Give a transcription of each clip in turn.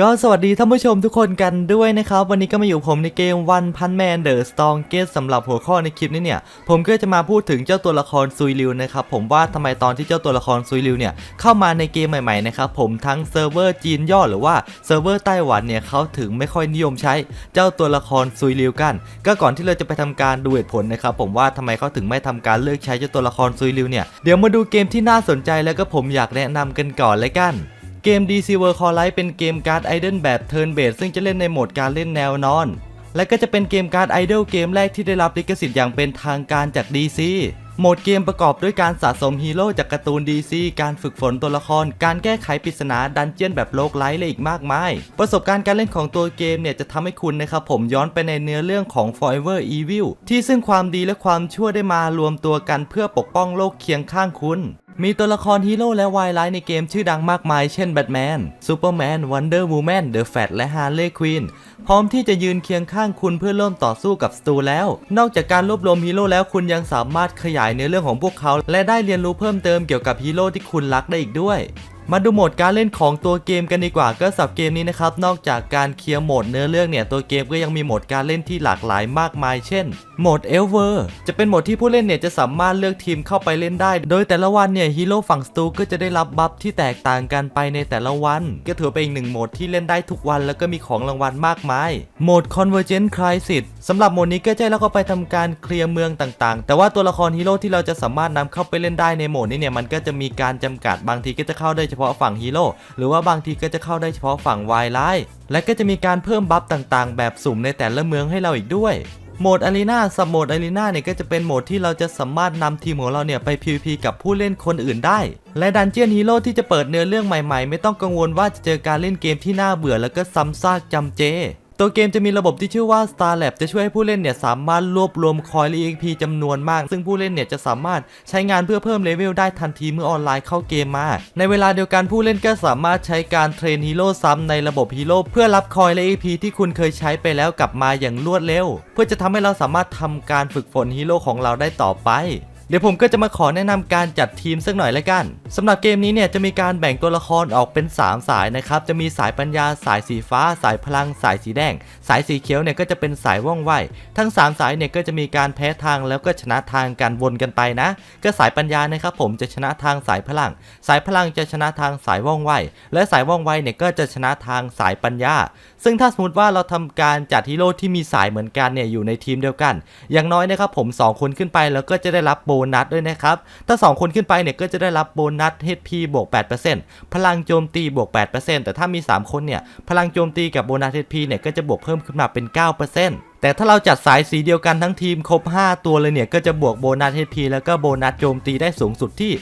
ก็สวัสดีท่านผู้ชมทุกคนกันด้วยนะครับ วันนี้ก็มาอยู่ผมในเกม One Punch Man The Strongest สำหรับหัวข้อในคลิปนี้เนี่ย ผมก็จะมาพูดถึงเจ้าตัวละครซุยริวนะครับผมว่าทำไมตอนที่เจ้าตัวละครซุยริวเนี่ยเข้ามาในเกมใหม่ๆนะครับผมทั้งเซิร์ฟเวอร์จีนย่อหรือว่าเซิร์ฟเวอร์ไต้หวันเนี่ยเขาถึงไม่ค่อยนิยมใช้เจ้าตัวละครซุยริวกัน ก็ก่อนที่เราจะไปทำการดูเหตุผลนะครับผมว่าทำไมเขาถึงไม่ทำการเลือกใช้เจ้าตัวละครซุยริวเนี่ยเดี๋ยวมาดูเกมที่น่าสนใจแล้วก็ผมอยากแนะนำกันก่อนเลยกัน เกม DC World Core Light เป็นเกมการ์ดไอดอลแบบ Turn Based ซึ่งจะเล่นในโหมดการเล่นแนวนอน และก็จะเป็นเกมการ์ดไอดอลเกมแรกที่ได้รับลิขสิทธิ์อย่างเป็นทางการจาก DC โหมดเกมประกอบด้วยการสะสมฮีโร่จากการ์ตูน DC การฝึกฝนตัวละคร การแก้ไขปริศนาดันเจียนแบบโลกไลท์และอีกมากมาย ประสบการณ์การเล่นของตัวเกมเนี่ยจะทำให้คุณนะครับผมย้อนไปในเนื้อเรื่องของ Forever Evil ที่ซึ่งความดีและความชั่วได้มารวมตัวกันเพื่อปกป้องโลกเคียงข้างคุณ มีตัวละครฮีโร่และวายไลน์ในเกมชื่อดังมากมาย เช่นแบทแมน ซูเปอร์แมน วันเดอร์วูแมน เดอะแฟตและฮาร์เลย์ควีนพร้อมที่จะยืนเคียงข้างคุณเพื่อเริ่มต่อสู้กับศัตรูแล้ว นอกจากการรวบรวมฮีโร่แล้วคุณยังสามารถขยายในเรื่องของพวกเขา และได้เรียนรู้เพิ่มเติมเกี่ยวกับฮีโร่ที่คุณรักได้อีกด้วย มาดูโหมดการเล่นของตัวเกมกันดีกว่าก็สับเกมนี้นะครับนอกจากการเคลียร์โหมดเนื้อเรื่องเนี่ยตัวเกมก็ยังมีโหมดการเล่นที่หลากหลายมากมาย เช่นโหมดเอลเวอร์จะเป็นโหมดที่ผู้เล่นเนี่ยจะสามารถเลือกทีมเข้าไปเล่นได้ โดยแต่ละวันเนี่ยฮีโร่ฝั่งสตูก็จะได้รับบัฟที่แตกต่างกันไปในแต่ละวัน ก็ถือเป็นอีกหนึ่งโหมดที่เล่นได้ทุกวัน แล้วก็มีของรางวัลมากมายโหมด Convergent Crisis สำหรับโหมดนี้ก็จะให้เราก็ไปทำการเคลียร์เมืองต่างๆ แต่ว่าตัวละครฮีโร่ที่เราจะสามารถนำเข้าไปเล่นได้ในโหมดนี้เนี่ยมันก็จะมีการจำกัดบางทีก็จะเข้าได้เฉพาะฝั่งฮีโร่หรือว่าบางทีก็จะเข้าได้เฉพาะฝั่งวายไลท์และก็จะมีการเพิ่มบัฟต่างๆ แบบสุ่มในแต่ละเมืองให้เราอีกด้วยโหมดอารีนาสับโหมดอารีนาเนี่ยก็จะเป็นโหมดที่เราจะสามารถนำทีมของเราเนี่ยไป PVP กับผู้เล่นคนอื่นได้ และดันเจียนฮีโร่ที่จะเปิดเนื้อเรื่องใหม่ๆ ไม่ต้องกังวลว่าจะเจอการเล่นเกมที่น่าเบื่อแล้วก็ซ้ำซากจำเจ ตัวเกมจะมีระบบที่ชื่อว่า Star Lab จะช่วยให้ผู้เล่นเนี่ยสามารถรวบรวมคอยและ EXP จำนวนมาก ซึ่งผู้เล่นเนี่ยจะสามารถใช้งานเพื่อเพิ่มเลเวลได้ทันทีเมื่อออนไลน์เข้าเกมมา ในเวลาเดียวกันผู้เล่นก็สามารถใช้การเทรนฮีโร่ซ้ำในระบบฮีโร่เพื่อรับคอยและ EXP ที่คุณเคยใช้ไปแล้วกลับมาอย่างรวดเร็ว เพื่อจะทำให้เราสามารถทำการฝึกฝนฮีโร่ของเราได้ต่อไป เดี๋ยวผมก็จะมาขอแนะนำการจัดทีมสักหน่อยละกันสำหรับเกมนี้เนี่ยจะมีการแบ่งตัวละครออกเป็น 3 สายนะครับ จะมีสายปัญญาสายสีฟ้า สายพลัง สายสีแดง สายสีเขียวเนี่ยก็จะเป็นสายว่องไว ทั้ง 3 สายเนี่ยก็จะมีการแพ้ทางแล้วก็ชนะทางการวนกันไปนะ ก็สายปัญญานะครับผมจะชนะทางสายพลัง สายพลังจะชนะทางสายว่องไว และสายว่องไวเนี่ยก็จะชนะทางสายปัญญา ซึ่งถ้าสมมติว่าเราทำการจัดฮีโร่ที่มีสายเหมือนกันเนี่ยอยู่ในทีมเดียวกัน อย่างน้อยนะครับผม 2 คนขึ้นไปแล้วก็จะได้รับโบนัสด้วยนะครับ ถ้า 2 คนขึ้นไปเนี่ยก็จะได้รับโบนัส HP บวก 8%พลังโจมตีบวก 8%แต่ถ้ามี 3 คนเนี่ยพลังโจมตีกับโบนัส HP เนี่ยก็จะบวกเพิ่มขึ้นมาเป็น 9% แต่ถ้าเราจัดสายสีเดียวกันทั้งทีมครบ 5 ตัวเลยเนี่ย ก็จะบวกโบนัส HP แล้วก็โบนัสโจมตีได้สูงสุดที่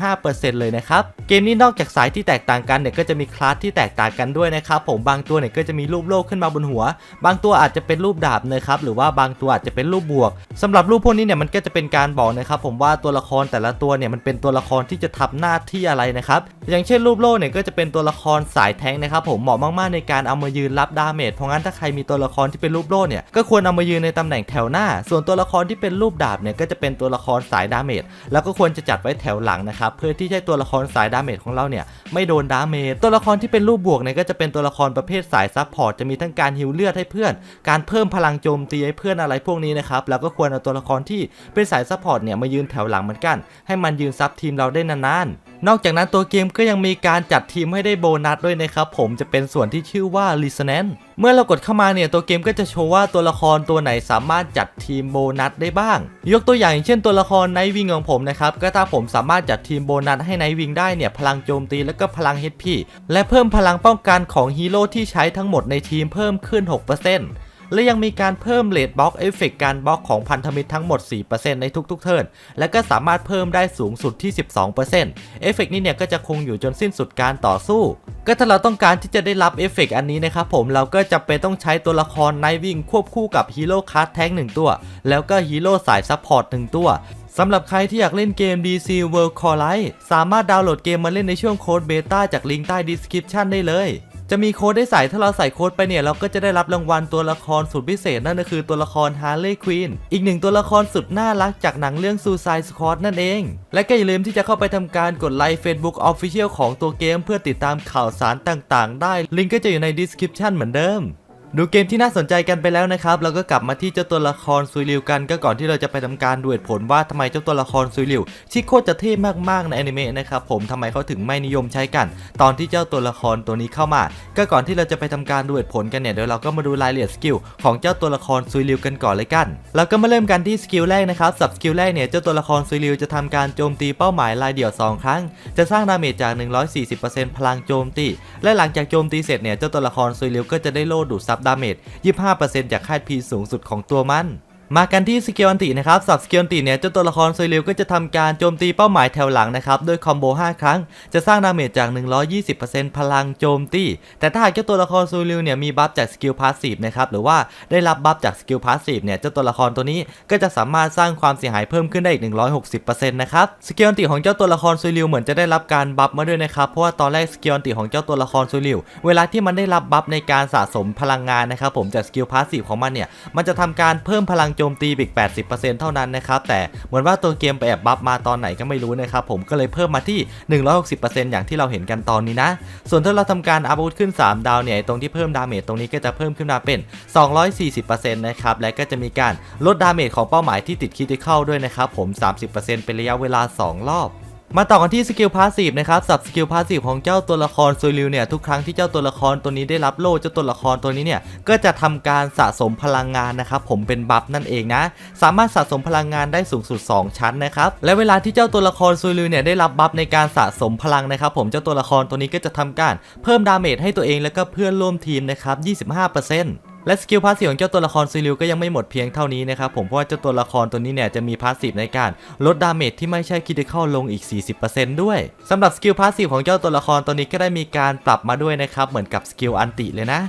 15%เลยนะครับ เกมนี้นอกจากสายที่แตกต่างกันเนี่ยก็จะมีคลาสที่แตกต่างกันด้วยนะครับผมบางตัวเนี่ยก็จะมีรูปโลกขึ้นมาบนหัว บางตัวอาจจะเป็นรูปดาบนะครับหรือว่าบางตัวอาจจะเป็นรูปบวกสำหรับรูปพวกนี้เนี่ยมันก็จะเป็นการบอกนะครับผมว่าตัวละครแต่ละตัวเนี่ยมันเป็นตัวละครที่จะทำหน้าที่อะไรนะครับอย่างเช่นรูปโลกเนี่ยก็จะเป็นตัวละครสายแทงนะครับผมเหมาะมากๆในการเอามายืนรับดาเมจเพราะงั้นถ้าใครมีตัวละครที่เป็นรูปโลกเนี่ยก็็ควรเอามายืนในตำแหน่งแถวหน้า ส่วนตัวละครที่เป็นรูปดาบเนี่ยก็จะเป็นตัวละครสายดาเมจแล้วก็ควรจะจัดไว้แถวหลังนะครับเพื่อที่ให้ตัวละครสายดาเมจของเราเนี่ยไม่โดนดาเมจตัวละครที่เป็นรูปบวกเนี่ยก็จะเป็นตัวละครประเภทสายซับพอร์ตจะมีทั้งการฮิวเลือดให้เพื่อน การเพิ่มพลังโจมตีให้เพื่อนอะไรพวกนี้นะครับแล้วก็ควรเอาตัวละครที่เป็นสายซัพพอร์ตเนี่ยมายืนแถวหลังเหมือนกัน ให้มันยืนซับทีมเราได้นานๆ นอกจากนั้นตัวเกมก็ยังมีการจัดทีมให้ได้โบนัสด้วยนะครับผมจะเป็นส่วนที่ชื่อว่า l i s t e n เมื่อเรากดเข้ามาเนี่ยตัวเกมก็จะโชว์ว่าตัวละครตัวไหนสามารถจัดทีมโบนัสได้บ้าง ยกตัวอย่างเช่นตัวละครไนวิงของผมนะครับก็ถ้าผมสามารถจัดทีมโบนัสให้ไนวิงได้เนี่ยพลังโจมตีแล้วก็พลัง HP และเพิ่มพลังป้องกันของฮีโร่ที่ใช้ทั้งหมดในทีมเพิ่มขึ้น 6% และยังมีการเพิ่มเลดบล็อกเอฟเฟกการบล็อกของพันธมิตรทั้งหมด 4%ในทุกๆ เทิร์น และก็สามารถเพิ่มได้สูงสุดที่ 12%เอฟเฟกนี้เนี่ยก็จะคงอยู่จนสิ้นสุดการต่อสู้ ก็ถ้าเราต้องการที่จะได้รับเอฟเฟกอันนี้นะครับผมเราก็จะเป็นต้องใช้ตัวละครไนวิ่งควบคู่กับฮีโร่คาร์ดแท้งหนึ่งตัว แล้วก็ฮีโร่สายซัพพอร์ตหนึ่งตัวสำหรับใครที่อยากเล่นเกม DC World Core Light สามารถดาวน์โหลดเกมมาเล่นในช่วงโค้ดเบต้าจากลิงก์ใต้ description ได้เลย จะมีโค้ดได้ใส่ถ้าเราใส่โค้ดไปเนี่ยเราก็จะได้รับรางวัลตัวละครสุดพิเศษนั่นก็คือตัวละครฮาร์เลย์ควีนอีกหนึ่งตัวละครสุดน่ารักจากหนังเรื่อง Suicide Squad นั่นเอง และก็อย่าลืมที่จะเข้าไปทำการกดไลค์ Facebook Official ของตัวเกม เพื่อติดตามข่าวสารต่างๆ ได้ ลิงก์ก็จะอยู่ใน description เหมือนเดิม ดูเกมที่น่าสนใจกันไปแล้วนะครับเราก็กลับมาที่เจ้าตัวละครซุยริวกันก็ก่อนที่เราจะไปทำการดูเหตุผลว่าทำไมเจ้าตัวละครซุยริวที่โคตรจะเท่มากๆในอนิเมะนะครับผมทำไมเขาถึงไม่นิยมใช้กัน ตอนที่เจ้าตัวละครตัวนี้เข้ามา ก็ก่อนที่เราจะไปทำการดูเหตุผลกันเนี่ยเดี๋ยวเราก็มาดูรายละเอียดสกิลของเจ้าตัวละครซุยริวกันก่อนเลยกันเราก็มาเริ่มกันที่สกิลแรกนะครับสับสกิลแรกเนี่ยเจ้าตัวละครซุยริวจะทำการโจมตีเป้าหมายรายเดี่ยวสองครั้ง จะสร้างดาเมจจาก 140%พลังโจมตี และหลังจากโจมตีเสร็จเนี่ยเจ้าตัวละครซุยริวก็จะได้โล่ดูดซับดาเมจ 25%จากค่าพีสูงสุดของตัวมัน มากันที่สกิลอันตินะครับสับสกิลอันติเนี่ยเจ้าตัวละครซุยริวก็จะทำการโจมตีเป้าหมายแถวหลังนะครับด้วยคอมโบ5 ครั้ง จะสร้างดาเมจจาก 120%พลังโจมตี แต่ถ้าหากเจ้าตัวละครซุยริวเนี่ยมีบัฟจากสกิลพาสซีฟนะครับหรือว่าได้รับบัฟจากสกิลพาสซีฟเนี่ยเจ้าตัวละครตัวนี้ก็จะสามารถสร้างความเสียหายเพิ่มขึ้นได้อีก 160%นะครับสกิลอันติของเจ้าตัวละครซุยริวเหมือนจะได้รับการบัฟมาด้วยนะครับเพราะว่าตอนแรกสกิลอันติของเจ้าตัวละครซุยริวเวลาที่มันได้รับบัฟในการสะสมพลังงานนะครับผมจากสกิลพาสซีฟของมันเนี่ยมันจะทำการเพิ่มพลังโจมตีอีก 80%เท่านั้นนะครับแต่เหมือนว่าตัวเกมไปแอบบัฟมาตอนไหนก็ไม่รู้นะครับผมก็เลยเพิ่มมาที่ 160%อย่างที่เราเห็นกันตอนนี้นะ ส่วนถ้าเราทำการอัพอาวุธขึ้น 3 ดาวเนี่ยตรงที่เพิ่มดาเมจตรงนี้ก็จะเพิ่มขึ้นมาเป็น 240%นะครับและก็จะมีการลดดาเมจของเป้าหมายที่ติดคิดเข้าด้วยนะครับผม 30%เป็นระยะเวลา 2 รอบ มาต่อกันที่สกิลพาสซีฟนะครับสับสกิลพาสซีฟของเจ้าตัวละครซุยริวเนี่ยทุกครั้งที่เจ้าตัวละครตัวนี้ได้รับโล่เจ้าตัวละครตัวนี้เนี่ยก็จะทำการสะสมพลังงานนะครับผมเป็นบัฟนั่นเองนะ สามารถสะสมพลังงานได้สูงสุด 2 ชั้นนะครับและเวลาที่เจ้าตัวละครซุยริวเนี่ยได้รับบัฟในการสะสมพลังนะครับผมเจ้าตัวละครตัวนี้ก็จะทำการเพิ่มดาเมจให้ตัวเองแล้วก็เพื่อนร่วมทีมนะครับ25% และสกิลพาสซีฟของเจ้าตัวละครซิลิวก็ยังไม่หมดเพียงเท่านี้นะครับผมเพราะว่าเจ้าตัวละครตัวนี้เนี่ยจะมีพาสซีฟในการลดดาเมจที่ไม่ใช่คิดเข้าลงอีก 40%ด้วยสำหรับสกิลพาสซีฟของเจ้าตัวละครตัวนี้ก็ได้มีการปรับมาด้วยนะครับเหมือนกับสกิลอันติเลยนะ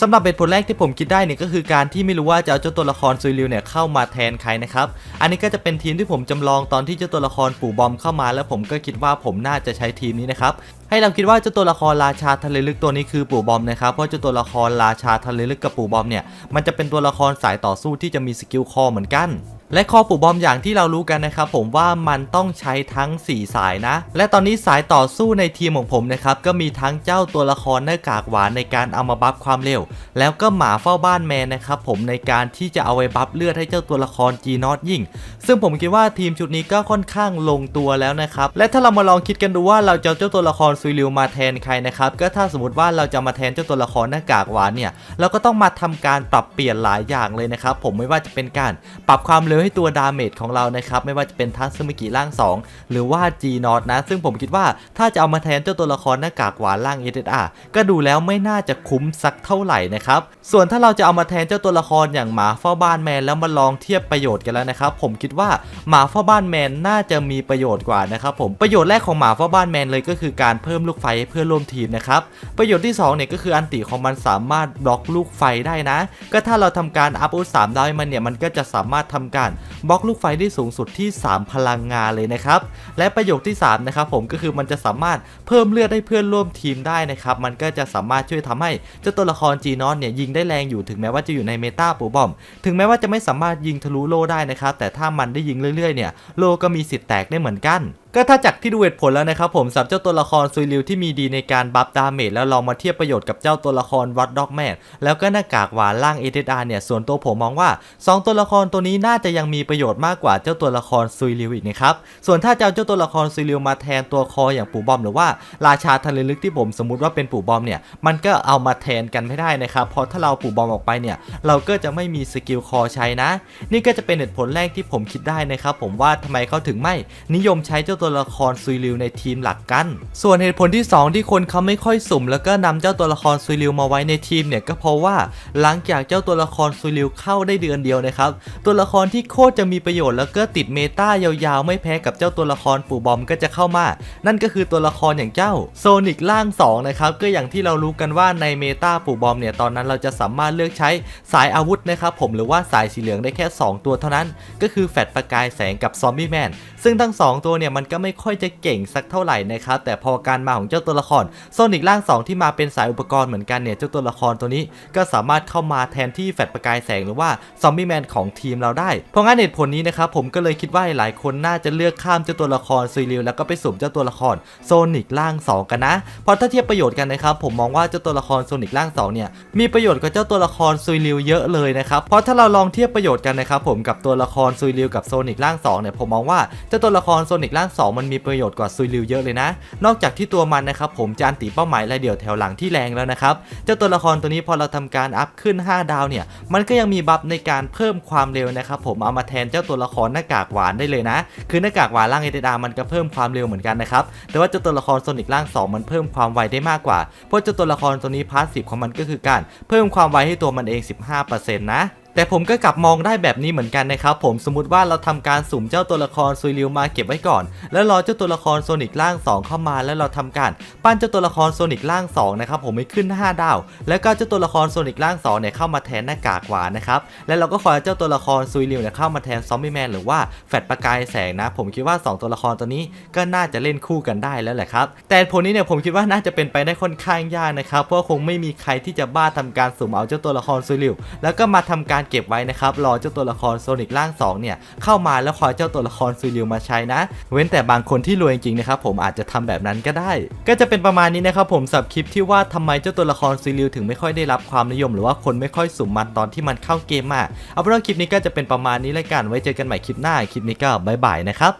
สำหรับเหตุผลแรกที่ผมคิดได้เนี่ยก็คือการที่ไม่รู้ว่าจะเอาเจ้าตัวละครซุยริวเนี่ยเข้ามาแทนใครนะครับ อันนี้ก็จะเป็นทีมที่ผมจำลองตอนที่เจ้าตัวละครปู่บอมเข้ามา แล้วผมก็คิดว่าผมน่าจะใช้ทีมนี้นะครับให้เราคิดว่าเจ้าตัวละครราชาทะเลลึกตัวนี้คือปู่บอมนะครับเพราะเจ้าตัวละครราชาทะเลลึกกับปู่บอมเนี่ยมันจะเป็นตัวละครสายต่อสู้ที่จะมีสกิลคอเหมือนกัน และคอปูบอมอย่างที่เรารู้กันนะครับผมว่ามันต้องใช้ทั้ง 4 สายนะ และตอนนี้สายต่อสู้ในทีมของผมนะครับก็มีทั้งเจ้าตัวละครหน้ากากหวานในการเอามาบัฟความเร็ว แล้วก็หมาเฝ้าบ้านแมนนะครับผมในการที่จะเอาไว้บัฟเลือดให้เจ้าตัวละครจีนอตยิ่ง ซึ่งผมคิดว่าทีมชุดนี้ก็ค่อนข้างลงตัวแล้วนะครับและถ้าเรามาลองคิดกันดูว่าเราจะเจ้าตัวละครซุยริวมาแทนใครนะครับก็ถ้าสมมติว่าเราจะมาแทนเจ้าตัวละครหน้ากากหวานเนี่ยเราก็ต้องมาทำการปรับเปลี่ยนหลายอย่างเลยนะครับผมไม่ว่าจะเป็นการปรับความเร็วให้ตัวดาเมจของเรานะครับไม่ว่าจะเป็นทัสมิกิร่าง 2 หรือว่า G n o t นะ ซึ่งผมคิดว่าถ้าจะเอามาแทนเจ้าตัวละครหน้ากากหวานร่าง SSR ก็ดูแล้วไม่น่าจะคุ้มสักเท่าไหร่นะครับส่วนถ้าเราจะเอามาแทนเจ้าตัวละครอย่างหมาเฝ้าบ้านแมนแล้วมาลองเทียบประโยชน์กันแล้วนะครับผมคิดว่าหมาเฝ้าบ้านแมนน่าจะมีประโยชน์กว่านะครับผมประโยชน์แรกของหมาเฝ้าบ้านแมนเลยก็คือการเพิ่มลูกไฟให้เพื่อนร่วมทีมนะครับประโยชน์ที่สองเนี่ยก็คืออันติของมันสามารถบล็อกลูกไฟได้นะ ก็ถ้าเราทำการอัพอุสามได้มันเนี่ยมันก็จะสามารถทำการบล็อกลูกไฟได้สูงสุดที่ 3 พลังงานเลยนะครับ และประโยคที่3นะครับผมก็คือมันจะสามารถเพิ่มเลือดให้เพื่อนร่วมทีมได้นะครับ มันก็จะสามารถช่วยทำให้เจ้าตัวละครจีนอนเนี่ยยิงได้แรงอยู่ถึงแม้ว่าจะอยู่ในเมตาปูบอม ถึงแม้ว่าจะไม่สามารถยิงทะลุโลได้นะครับแต่ถ้ามันได้ยิงเรื่อยๆเนี่ยโลก็มีสิทธิ์แตกได้เหมือนกันก็ถ้าจากที่ดูเหตุผลแล้วนะครับผมสำหรับเจ้าตัวละครซุยริวที่มีดีในการบัฟดาเมจแล้วลองมาเทียบประโยชน์กับเจ้าตัวละครวัดด็อกแมนแล้วก็หน้ากากหวานล่างเอเดอาเนี่ยส่วนตัวผมมองว่า 2 ตัวละครตัวนี้น่าจะยังมีประโยชน์มากกว่าเจ้าตัวละครซุยริวอีกนะครับส่วนถ้าจะเอาเจ้าตัวละครซุยริวมาแทนตัวคออย่างปู่บอมหรือว่าราชาทะเลลึกที่ผมสมมติว่าเป็นปู่บอมเนี่ยมันก็เอามาแทนกันไม่ได้นะครับเพราะถ้าเราปู่บอมออกไปเนี่ยเราก็จะไม่มีสกิลคอใช้นะ นี่ก็จะเป็นเหตุผลแรกที่ผมคิดได้นะครับผมว่าทำไมเขาถึงไม่นิยมใช้เจ้าตัวละครซุยริวในทีมหลักกัน ส่วนเหตุผลที่ 2 ที่คนเขาไม่ค่อยสุ่ม แล้วก็นำเจ้าตัวละครซุยริวมาไว้ในทีมเนี่ยก็เพราะว่าหลังจากเจ้าตัวละครซุยริวเข้าได้เดือนเดียวนะครับตัวละครที่โคตรจะมีประโยชน์แล้วก็ติดเมตายาวๆ ไม่แพ้กับเจ้าตัวละครปู่บอมก็จะเข้ามา นั่นก็คือตัวละครอย่างเจ้าโซนิกล่าง2นะครับก็อย่างที่เรารู้กันว่าในเมตาปู่บอมเนี่ยตอนนั้นเราจะสามารถเลือกใช้สายอาวุธนะครับผมหรือว่าสายสีเหลืองได้แค่ 2 ตัวเท่านั้น ก็คือแฟดประกายแสงกับซอมบี้แมนซึ่งทั้ง 2 ตัวเนี่ยมันก็ไม่ค่อยจะเก่งสักเท่าไหร่นะครับแต่พอการมาของเจ้าตัวละครโซนิกร่าง 2 ที่มาเป็นสายอุปกรณ์เหมือนกันเนี่ยเจ้าตัวละครตัวนี้ก็สามารถเข้ามาแทนที่แฟลชประกายแสงหรือว่าซอมบี้แมนของทีมเราได้ เพราะงั้นเหตุผลนี้นะครับผมก็เลยคิดว่าหลายคนน่าจะเลือกข้ามเจ้าตัวละครซุยริวแล้วก็ไปสุ่มเจ้าตัวละครโซนิกร่าง 2 กันนะเพราะถ้าเทียบประโยชน์กันนะครับผมมองว่าเจ้าตัวละครโซนิกร่าง2เนี่ยมีประโยชน์กับเจ้าตัวละครซุยริวเยอะเลยนะครับเพราะถ้าเราลองเทียบประโยชน์กันนะครับผมกับตัวละครซุยริวกับโซนิกร่าง2เนี่ยผมมองว่าเจ้าตัวละครโซนิกร่าง2 มันมีประโยชน์กว่าซุยริวเยอะเลยนะ นอกจากที่ตัวมันนะครับผมจะอันตีเป้าหมายรายเดี่ยวแถวหลังที่แรงแล้วนะครับเจ้าตัวละครตัวนี้พอเราทำการอัพขึ้น 5 ดาวเนี่ยมันก็ยังมีบัฟในการเพิ่มความเร็วนะครับผมเอามาแทนเจ้าตัวละครหน้ากากหวานได้เลยนะ คือหน้ากากหวานร่างเอเดดามันก็เพิ่มความเร็วเหมือนกันนะครับแต่ว่าเจ้าตัวละครโซนิกร่าง 2 มันเพิ่มความไวได้มากกว่าเพราะเจ้าตัวละครตัวนี้พาสซีฟของมันก็คือการเพิ่มความไวให้ตัวมันเอง 15%นะ แต่ผมก็กลับมองได้แบบนี้เหมือนกันนะครับผมสมมติว่าเราทำการสุ่มเจ้าตัวละครซุยริวมาเก็บไว้ก่อน แล้วรอเจ้าตัวละครโซนิกร่าง 2 เข้ามาแล้วเราทำการปั้นเจ้าตัวละครโซนิกร่าง2นะครับผมให้ขึ้น 5 ดาว แล้วก็เจ้าตัวละครโซนิกร่าง2เนี่ยเข้ามาแทนหน้ากากหวานนะครับแล้วเราก็คอยเจ้าตัวละครซุยริวเนี่ยเข้ามาแทนซอมบี้แมนหรือว่าแฟดประกายแสงนะ ผมคิดว่า 2 ตัวละครตัวนี้ก็น่าจะเล่นคู่กันได้แล้วแหละครับแต่ผลนี้เนี่ยผมคิดว่าน่าจะเป็นไปได้ค่อนข้างยากนะครับเพราะคงไม่มีใครที่จะบ้าทำการสุ่มเอาเจ้าตัวละครซุยริวแล้วก็มาทำการเก็บไว้นะครับรอเจ้าตัวละครโซนิกร่าง2เนี่ยเข้ามาแล้วคอยเจ้าตัวละครฟิลิวมาใช้นะ เว้นแต่บางคนที่รวยจริงนะครับผมอาจจะทำแบบนั้นก็ได้ ก็จะเป็นประมาณนี้นะครับผมสับคลิปที่ว่าทำไมเจ้าตัวละครฟิลิวถึงไม่ค่อยได้รับความนิยม หรือว่าคนไม่ค่อยสุ่มมันตอนที่มันเข้าเกมมาเอาเป็นว่าคลิปนี้ก็จะเป็นประมาณนี้แล้วกันไว้เจอกันใหม่คลิปหน้าคลิปนี้ก็บายบายนะครับ